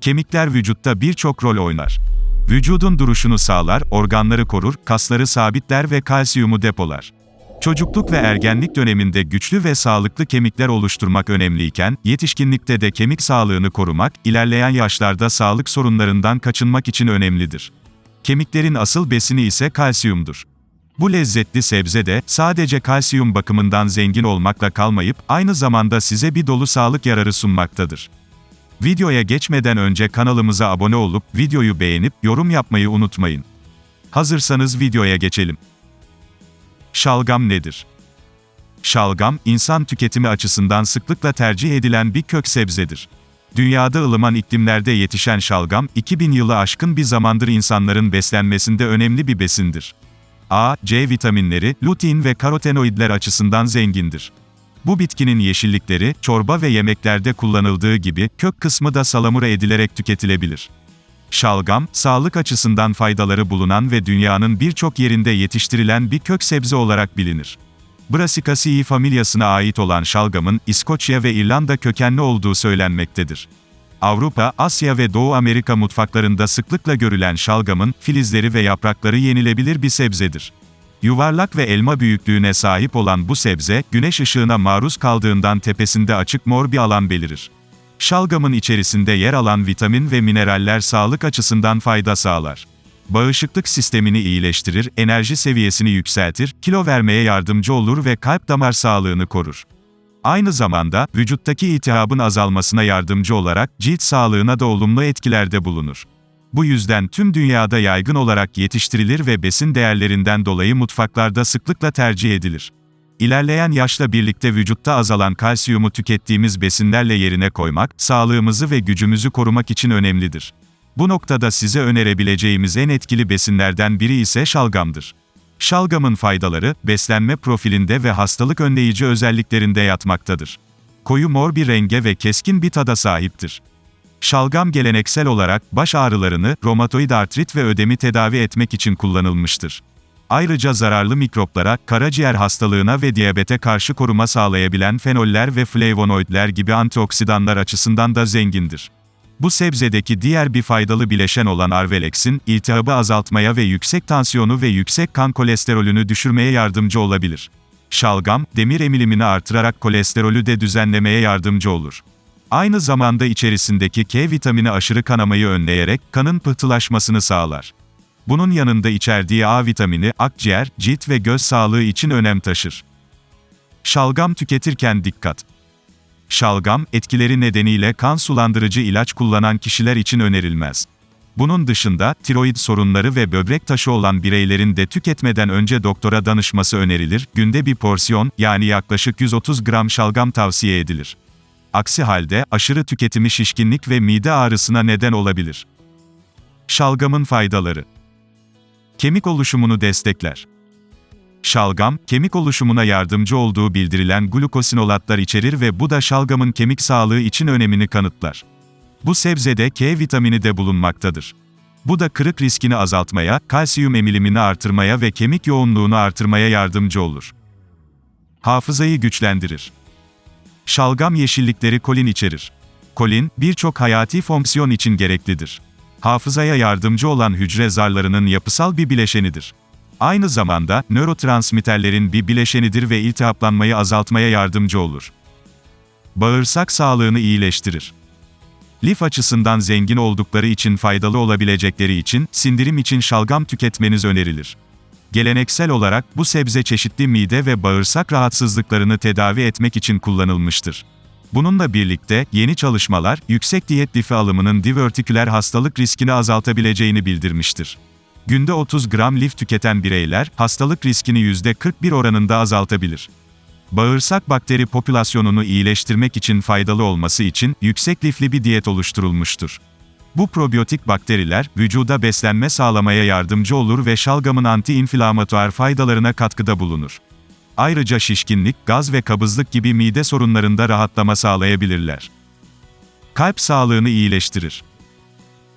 Kemikler vücutta birçok rol oynar. Vücudun duruşunu sağlar, organları korur, kasları sabitler ve kalsiyumu depolar. Çocukluk ve ergenlik döneminde güçlü ve sağlıklı kemikler oluşturmak önemliyken, yetişkinlikte de kemik sağlığını korumak, ilerleyen yaşlarda sağlık sorunlarından kaçınmak için önemlidir. Kemiklerin asıl besini ise kalsiyumdur. Bu lezzetli sebze de sadece kalsiyum bakımından zengin olmakla kalmayıp aynı zamanda size bir dolu sağlık yararı sunmaktadır. Videoya geçmeden önce kanalımıza abone olup videoyu beğenip yorum yapmayı unutmayın. Hazırsanız videoya geçelim. Şalgam nedir? Şalgam, insan tüketimi açısından sıklıkla tercih edilen bir kök sebzedir. Dünyada ılıman iklimlerde yetişen şalgam, 2000 yılı aşkın bir zamandır insanların beslenmesinde önemli bir besindir. A, C vitaminleri, lutein ve karotenoidler açısından zengindir. Bu bitkinin yeşillikleri, çorba ve yemeklerde kullanıldığı gibi, kök kısmı da salamura edilerek tüketilebilir. Şalgam, sağlık açısından faydaları bulunan ve dünyanın birçok yerinde yetiştirilen bir kök sebze olarak bilinir. Brassicaceae familyasına ait olan şalgamın, İskoçya ve İrlanda kökenli olduğu söylenmektedir. Avrupa, Asya ve Doğu Amerika mutfaklarında sıklıkla görülen şalgamın, filizleri ve yaprakları yenilebilir bir sebzedir. Yuvarlak ve elma büyüklüğüne sahip olan bu sebze, güneş ışığına maruz kaldığından tepesinde açık mor bir alan belirir. Şalgamın içerisinde yer alan vitamin ve mineraller sağlık açısından fayda sağlar. Bağışıklık sistemini iyileştirir, enerji seviyesini yükseltir, kilo vermeye yardımcı olur ve kalp damar sağlığını korur. Aynı zamanda, vücuttaki iltihabın azalmasına yardımcı olarak, cilt sağlığına da olumlu etkilerde bulunur. Bu yüzden tüm dünyada yaygın olarak yetiştirilir ve besin değerlerinden dolayı mutfaklarda sıklıkla tercih edilir. İlerleyen yaşla birlikte vücutta azalan kalsiyumu tükettiğimiz besinlerle yerine koymak, sağlığımızı ve gücümüzü korumak için önemlidir. Bu noktada size önerebileceğimiz en etkili besinlerden biri ise şalgamdır. Şalgamın faydaları, beslenme profilinde ve hastalık önleyici özelliklerinde yatmaktadır. Koyu mor bir renge ve keskin bir tada sahiptir. Şalgam geleneksel olarak baş ağrılarını, romatoid artrit ve ödemi tedavi etmek için kullanılmıştır. Ayrıca zararlı mikroplara, karaciğer hastalığına ve diyabete karşı koruma sağlayabilen fenoller ve flavonoidler gibi antioksidanlar açısından da zengindir. Bu sebzedeki diğer bir faydalı bileşen olan arveleksin, iltihabı azaltmaya ve yüksek tansiyonu ve yüksek kan kolesterolünü düşürmeye yardımcı olabilir. Şalgam, demir emilimini artırarak kolesterolü de düzenlemeye yardımcı olur. Aynı zamanda içerisindeki K vitamini aşırı kanamayı önleyerek kanın pıhtılaşmasını sağlar. Bunun yanında içerdiği A vitamini, akciğer, cilt ve göz sağlığı için önem taşır. Şalgam tüketirken dikkat. Şalgam, etkileri nedeniyle kan sulandırıcı ilaç kullanan kişiler için önerilmez. Bunun dışında, tiroid sorunları ve böbrek taşı olan bireylerin de tüketmeden önce doktora danışması önerilir, günde bir porsiyon, yani yaklaşık 130 gram şalgam tavsiye edilir. Aksi halde, aşırı tüketimi şişkinlik ve mide ağrısına neden olabilir. Şalgamın faydaları Kemik oluşumunu destekler. Şalgam, kemik oluşumuna yardımcı olduğu bildirilen glukosinolatlar içerir ve bu da şalgamın kemik sağlığı için önemini kanıtlar. Bu sebzede K vitamini de bulunmaktadır. Bu da kırık riskini azaltmaya, kalsiyum emilimini artırmaya ve kemik yoğunluğunu artırmaya yardımcı olur. Hafızayı güçlendirir. Şalgam yeşillikleri kolin içerir. Kolin, birçok hayati fonksiyon için gereklidir. Hafızaya yardımcı olan hücre zarlarının yapısal bir bileşenidir. Aynı zamanda, nörotransmitterlerin bir bileşenidir ve iltihaplanmayı azaltmaya yardımcı olur. Bağırsak sağlığını iyileştirir. Lif açısından zengin oldukları için faydalı olabilecekleri için, sindirim için şalgam tüketmeniz önerilir. Geleneksel olarak, bu sebze çeşitli mide ve bağırsak rahatsızlıklarını tedavi etmek için kullanılmıştır. Bununla birlikte, yeni çalışmalar, yüksek diyet lifi alımının divertiküler hastalık riskini azaltabileceğini bildirmiştir. Günde 30 gram lif tüketen bireyler, hastalık riskini %41 oranında azaltabilir. Bağırsak bakteri popülasyonunu iyileştirmek için faydalı olması için, yüksek lifli bir diyet oluşturulmuştur. Bu probiyotik bakteriler, vücuda beslenme sağlamaya yardımcı olur ve şalgamın anti-inflamatuar faydalarına katkıda bulunur. Ayrıca şişkinlik, gaz ve kabızlık gibi mide sorunlarında rahatlama sağlayabilirler. Kalp sağlığını iyileştirir.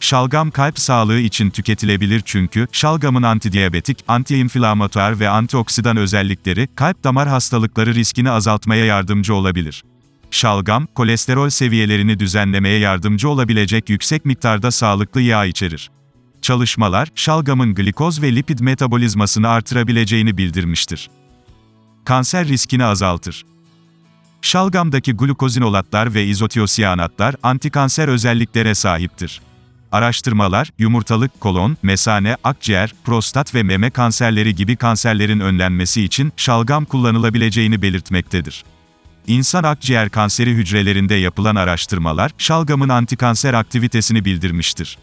Şalgam kalp sağlığı için tüketilebilir çünkü, şalgamın antidiyabetik, antiinflamatuar ve antioksidan özellikleri, kalp damar hastalıkları riskini azaltmaya yardımcı olabilir. Şalgam, kolesterol seviyelerini düzenlemeye yardımcı olabilecek yüksek miktarda sağlıklı yağ içerir. Çalışmalar, şalgamın glikoz ve lipid metabolizmasını artırabileceğini bildirmiştir. Kanser riskini azaltır. Şalgamdaki glukozinolatlar ve izotiosiyanatlar antikanser özelliklere sahiptir. Araştırmalar, yumurtalık, kolon, mesane, akciğer, prostat ve meme kanserleri gibi kanserlerin önlenmesi için şalgam kullanılabileceğini belirtmektedir. İnsan akciğer kanseri hücrelerinde yapılan araştırmalar, şalgamın antikanser aktivitesini bildirmiştir.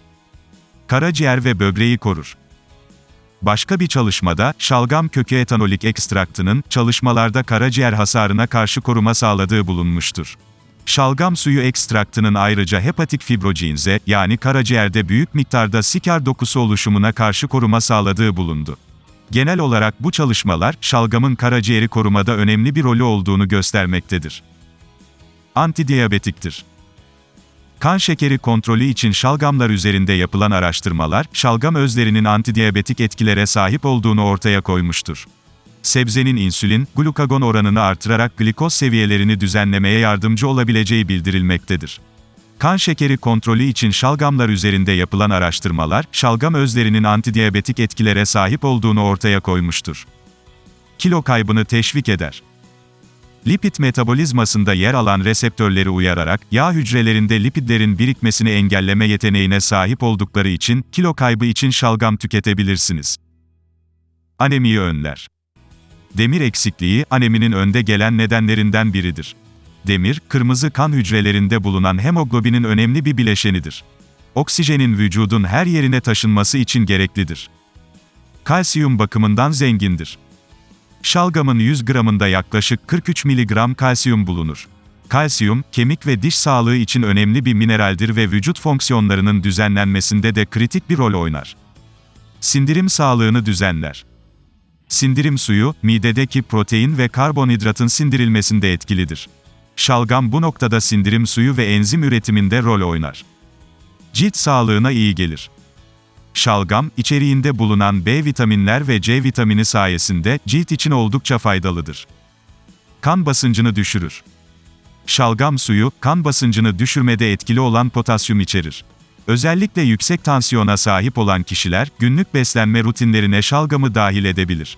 Karaciğer ve böbreği korur. Başka bir çalışmada, şalgam kökü etanolik ekstraktının, çalışmalarda karaciğer hasarına karşı koruma sağladığı bulunmuştur. Şalgam suyu ekstraktının ayrıca hepatik fibrocinze, yani karaciğerde büyük miktarda sikar dokusu oluşumuna karşı koruma sağladığı bulundu. Genel olarak bu çalışmalar, şalgamın karaciğeri korumada önemli bir rolü olduğunu göstermektedir. Antidiyabetiktir. Kan şekeri kontrolü için şalgamlar üzerinde yapılan araştırmalar, şalgam özlerinin antidiyabetik etkilere sahip olduğunu ortaya koymuştur. Sebzenin insülin, glukagon oranını artırarak glikoz seviyelerini düzenlemeye yardımcı olabileceği bildirilmektedir. Kan şekeri kontrolü için şalgamlar üzerinde yapılan araştırmalar, şalgam özlerinin antidiyabetik etkilere sahip olduğunu ortaya koymuştur. Kilo kaybını teşvik eder. Lipid metabolizmasında yer alan reseptörleri uyararak, yağ hücrelerinde lipidlerin birikmesini engelleme yeteneğine sahip oldukları için, kilo kaybı için şalgam tüketebilirsiniz. Anemiyi önler. Demir eksikliği, aneminin önde gelen nedenlerinden biridir. Demir, kırmızı kan hücrelerinde bulunan hemoglobinin önemli bir bileşenidir. Oksijenin vücudun her yerine taşınması için gereklidir. Kalsiyum bakımından zengindir. Şalgamın 100 gramında yaklaşık 43 mg kalsiyum bulunur. Kalsiyum, kemik ve diş sağlığı için önemli bir mineraldir ve vücut fonksiyonlarının düzenlenmesinde de kritik bir rol oynar. Sindirim sağlığını düzenler. Sindirim suyu, midedeki protein ve karbonhidratın sindirilmesinde etkilidir. Şalgam bu noktada sindirim suyu ve enzim üretiminde rol oynar. Cilt sağlığına iyi gelir. Şalgam, içeriğinde bulunan B vitaminler ve C vitamini sayesinde cilt için oldukça faydalıdır. Kan basıncını düşürür. Şalgam suyu, kan basıncını düşürmede etkili olan potasyum içerir. Özellikle yüksek tansiyona sahip olan kişiler, günlük beslenme rutinlerine şalgamı dahil edebilir.